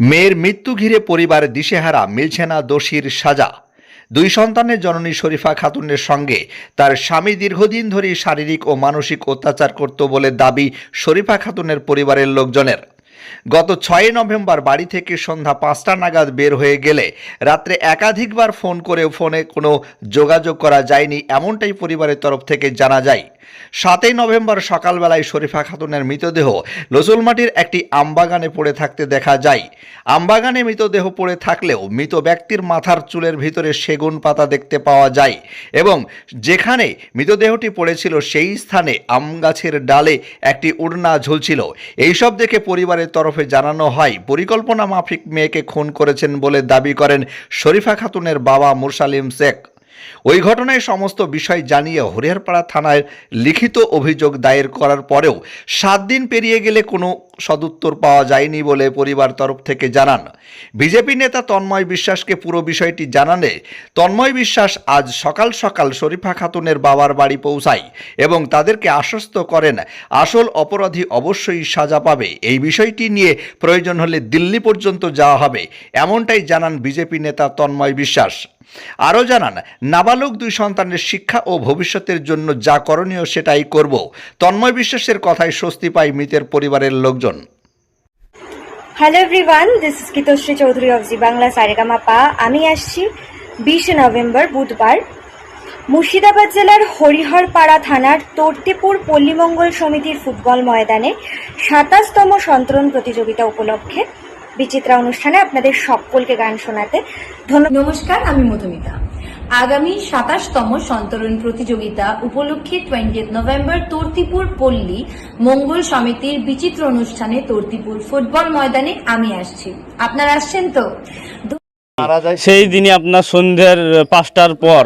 মেয়ের মৃত্যু ঘিরে পরিবার দিশেহারা, মিলছে না দোষীর সাজা। দুই সন্তানের জননী শরীফা খাতুনের সঙ্গে তার স্বামী দীর্ঘদিন ধরেই শারীরিক ও মানসিক অত্যাচার করত বলে দাবি শরীফা খাতুনের পরিবারের লোকজনের। গত ছয় নভেম্বর বাড়ি থেকে সন্ধ্যা পাঁচটা নাগাদ বের হয়ে গেলে রাত্রে একাধিকবার ফোন করে ফোনে কোনো যোগাযোগ করা যায়নি এমনটাই পরিবারের তরফ থেকে জানা যায়। সাতই নভেম্বর সকালবেলায় শরীফা খাতুনের মৃতদেহ লসুলমাটির একটি আমবাগানে পড়ে থাকতে দেখা যায়। আমবাগানে মৃতদেহ পড়ে থাকলেও মৃত ব্যক্তির মাথার চুলের ভিতরে সেগুন পাতা দেখতে পাওয়া যায় এবং যেখানে মৃতদেহটি পড়েছিল সেই স্থানে আম গাছের ডালে একটি উড়না ঝুলছিল। এইসব দেখে পরিবারের তরফে জানানো হয়, পরিকল্পনা মাফিক মেয়েকে খুন করেছেন বলে দাবি করেন শরীফা খাতুনের বাবা মুরসালিম শেখ। ওই ঘটনায় সমস্ত বিষয় জানিয়ে হরিহরপাড়া থানায় লিখিত অভিযোগ দায়ের করার পরেও সাত দিন পেরিয়ে গেলে কোনো সদুত্তর পাওয়া যায়নি বলে পরিবার তরফ থেকে জানান। বিজেপি নেতা তন্ময় বিশ্বাসকে পুরো বিষয়টি জানালে তন্ময় বিশ্বাস আজ সকাল সকাল শরীফা খাতুনের বাবার বাড়ি পৌঁছায় এবং তাদেরকে আশ্বস্ত করেন, আসল অপরাধী অবশ্যই সাজা পাবে। এই বিষয়টি নিয়ে প্রয়োজন হলে দিল্লি পর্যন্ত যাওয়া হবে, এমনটাই জানান বিজেপি নেতা তন্ময় বিশ্বাস। আরও জানান, নাবালক দুই সন্তানের শিক্ষা ও ভবিষ্যতের জন্য যা করণীয় সেটাই করব। তন্ময় বিশ্বাসের কথায় স্বস্তি পায় মৃতের পরিবারের লোকজন। Hello everyone this is Kritishree Chowdhury of Zee Bangla Saregama Pa আমি আসছি বিশে নভেম্বর, বুধবার। মুর্শিদাবাদ জেলার হরিহরপাড়া থানার তর্তিপুর পল্লীমঙ্গল সমিতির ফুটবল ময়দানে সাতাশতম সন্তরণ প্রতিযোগিতা উপলক্ষে বিচিত্রা অনুষ্ঠানে আপনাদের সকলকে গান শোনাতে ধন্যবাদ। নমস্কার, আমি মধুমিতা। আগামী সাতাশতম সন্তরণ প্রতিযোগিতা উপলক্ষে টোয়েন্টি নভেম্বর তর্তিপুর পল্লী মঙ্গল সমিতির বিচিত্র অনুষ্ঠানে তর্তিপুর ফুটবল ময়দানে আমি আসছি। আপনারা আসছেন তো? সেই দিনই আপনার সন্ধ্যের পাঁচটার পর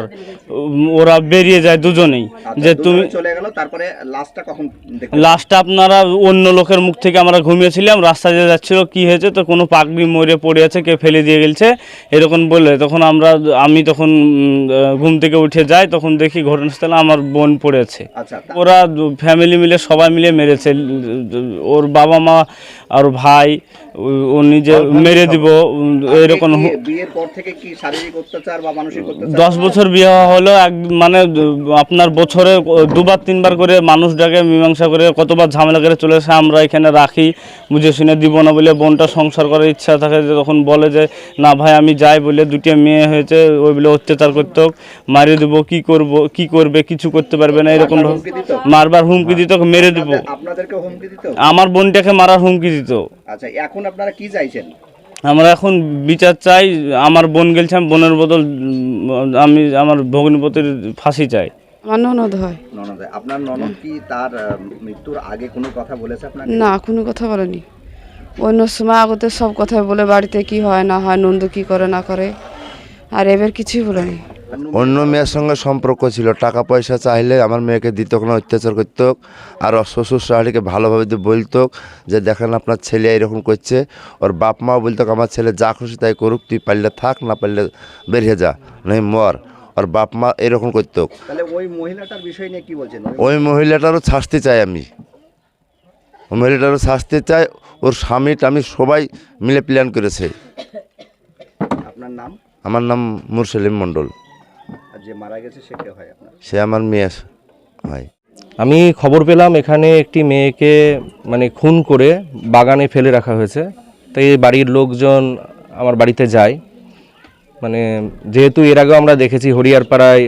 ওরা বেরিয়ে যায় দুজনেই। যে তুমি চলে গেল তারপরে লাস্টটা কখন আপনারা অন্য লোকের মুখ থেকে আমরা ঘুমিয়েছিলাম রাস্তা দিয়ে যাচ্ছিল কি হয়েছে? তো কোনো পাগড়ি মরে পড়ে আছে কে ফেলে দিয়ে গেছে এরকম বলে তখন আমরা আমি তখন ঘুম থেকে উঠে যাই তখন দেখি ঘটনাস্থলে আমার বোন পড়েছে আচ্ছা ওরা ফ্যামিলি মিলে সবাই মিলে মেরেছে। ওর বাবা মা আর ভাই ও- নিজে মেরে দিব এরকম বিয়ের পর থেকে কি শারীরিক অত্যাচার বা মানসিক দশ বছর বিয়ে হলো এক মানে আপনার বছরে দুবার তিনবার করে মানুষ ডাকে মীমাংসা করে কতবার ঝামেলা করে চলে আসে আমরা এখানে রাখি বুঝে শুনে দিব না বলে বোনটা সংসার করার ইচ্ছা থাকে যে তখন বলে যে না ভাই আমি যাই বলে দুটি মেয়ে হয়েছে ওই বলে অত্যাচার করতে মারিয়ে দেবো কি করব কি করবে কিছু করতে পারবে না এরকম মারবার হুমকি দিত মেরে দেবো। আপনাদেরকে হুমকি দিত? আমার বোনটাকে মারার হুমকি দিত। আচ্ছা এখন আপনারা কি চাইছেন? আমরা এখন বিচার চাই আমার বোন গেলছে আমি বোনের বদল আমি আমার ভগ্নিপতির ফাঁসি চাই। আমার ননদ হয়। ননদ আপনার ননদ কি তার মৃত্যুর আগে কোনো কথা বলেছে আপনার না কোনো কথা বলেনি। অন্য সময় আগতে সব কথা বলে বাড়িতে কি হয় না হয় নন্দ কি করে না করে আর এবার কিছুই বলেনি। অন্য মেয়ের সঙ্গে সম্পর্ক ছিল। টাকা পয়সা চাইলে আমার মেয়েকে দিত না অত্যাচার করত। আর শ্বশুর শাশুড়িকে ভালোভাবে বলতো যে দেখেন আপনার ছেলে এরকম করছে ওর বাপ মাও বলতো আমার ছেলে যা খুশি তাই করুক তুই পারলে থাক না পারলে বেরিয়ে যা নয় মর। ওর বাপ মা এরকম করতো। ওই মহিলাটার বিষয় নিয়ে কি বলছেন? ওই মহিলাটারও শাস্তি চাই আমি। ওই মহিলাটারও শাস্তি চাই ওর স্বামী টামি সবাই মিলে প্ল্যান করেছে। আপনার নাম? আমার নাম মুরসলিম মণ্ডল। যে মারা গেছে সে কে হয় আপনার? সে আমার মেয়ে হয়। আমি খবর পেলাম এখানে একটি মেয়েকে মানে খুন করে বাগানে ফেলে রাখা হয়েছে। তাই এই বাড়ির লোকজন আমার বাড়িতে যায়। মানে যেহেতু এর আগেও আমরা দেখেছি হরিয়ারপাড়ায়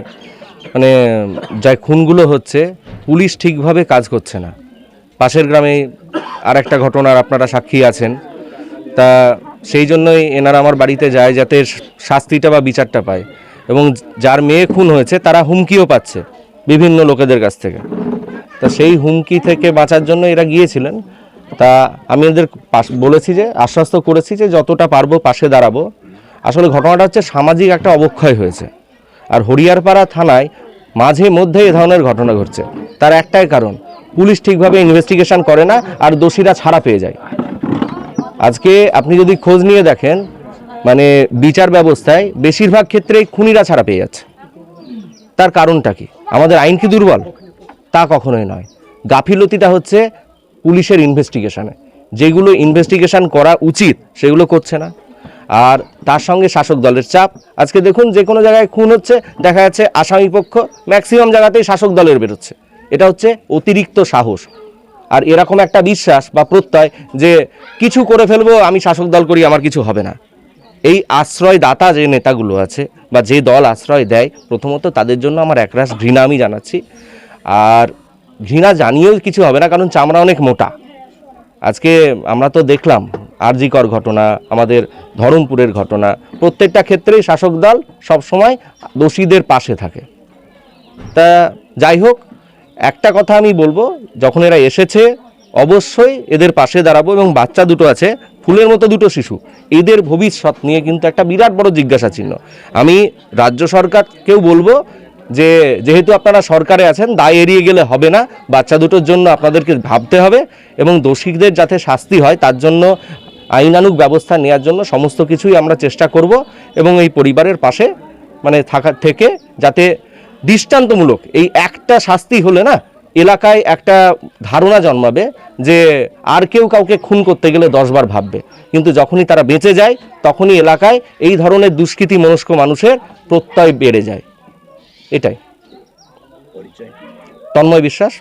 মানে যা খুনগুলো হচ্ছে পুলিশ ঠিকভাবে কাজ করছে না। পাশের গ্রামে আর একটা ঘটনার আপনারা সাক্ষী আছেন। তা সেই জন্যই এনারা আমার বাড়িতে যায় যাতে শাস্তিটা বা বিচারটা পায়। এবং যার মেয়ে খুন হয়েছে, তারা হুমকিও পাচ্ছে বিভিন্ন লোকেদের কাছ থেকে। তা সেই হুমকি থেকে বাঁচার জন্য এরা গিয়েছিলেন। তা আমি এদের বলেছি যে, আশ্বস্ত করেছি যে, যতটা পারব পাশে দাঁড়াবো। আসলে ঘটনাটা হচ্ছে সামাজিক একটা অবক্ষয় হয়েছে। আর হরিয়ারপাড়া থানায় মাঝে মধ্যে এ ধরনের ঘটনা ঘটছে। তার একটাই কারণ, পুলিশ ঠিকভাবে ইনভেস্টিগেশন করে না আর দোষীরা ছাড়া পেয়ে যায়। আজকে আপনি যদি খোঁজ নিয়ে দেখেন মানে বিচার ব্যবস্থায় বেশিরভাগ ক্ষেত্রেই খুনিরা ছাড়া পেয়ে যাচ্ছে। তার কারণটা কি? আমাদের আইন কি দুর্বল? তা কখনোই নয়। গাফিলতিটা হচ্ছে পুলিশের ইনভেস্টিগেশনে যেগুলো ইনভেস্টিগেশন করা উচিত, সেগুলো করছে না। আর তার সঙ্গে শাসক দলের চাপ। আজকে দেখুন যে কোনো জায়গায় খুন হচ্ছে, দেখা যাচ্ছে আসামি পক্ষ ম্যাক্সিমাম জায়গাতেই শাসক দলের বেরোচ্ছে। এটা হচ্ছে অতিরিক্ত সাহস। আর এরকম একটা বিশ্বাস বা প্রত্যয় যে কিছু করে ফেলব, আমি শাসক দল করি, আমার কিছু হবে না। এই আশ্রয়দাতা যে নেতাগুলো আছে বা যে দল আশ্রয় দেয়, প্রথমত তাদের জন্য আমার একরাশ ঘৃণা আমি জানাচ্ছি। আর ঘৃণা জানিয়েও কিছু হবে না, কারণ চামড়া অনেক মোটা। আজকে আমরা তো দেখলাম আরজিকর ঘটনা, আমাদের ধরমপুরের ঘটনা। প্রত্যেকটা ক্ষেত্রেই শাসক দল সবসময় দোষীদের পাশে থাকে। তা যাই হোক, একটা কথা আমি বলব, যখন এরা এসেছে, অবশ্যই এদের পাশে দাঁড়াবো এবং বাচ্চা দুটো আছে ফুলের মতো দুটো শিশু। এদের ভবিষ্যৎ নিয়ে কিন্তু একটা বিরাট বড় জিজ্ঞাসা চিহ্ন আমি রাজ্য সরকারকেও বলব যে, যেহেতু আপনারা সরকারে আছেন, দায় এড়িয়ে গেলে হবে না। বাচ্চা দুটোর জন্য আপনাদেরকে ভাবতে হবে এবং দোষীদের যাতে শাস্তি হয়, তার জন্য আইনানুগ ব্যবস্থা নেওয়ার জন্য সমস্ত কিছুই আমরা চেষ্টা করব এবং এই পরিবারের পাশে মানে থাকা, থেকে যাতে দৃষ্টান্তমূলক এই একটা শাস্তি হলে না এলাকায় একটা ধারণা জন্মাবে যে আর কেউ কাউকে খুন করতে গেলে দশবার ভাববে। কিন্তু যখনই তারা বেঁচে যায়, তখনই এলাকায় এই ধরনের দুষ্কৃতি মনস্ক মানুষের প্রত্যয় বেড়ে যায়। এটাই। তন্ময় বিশ্বাস?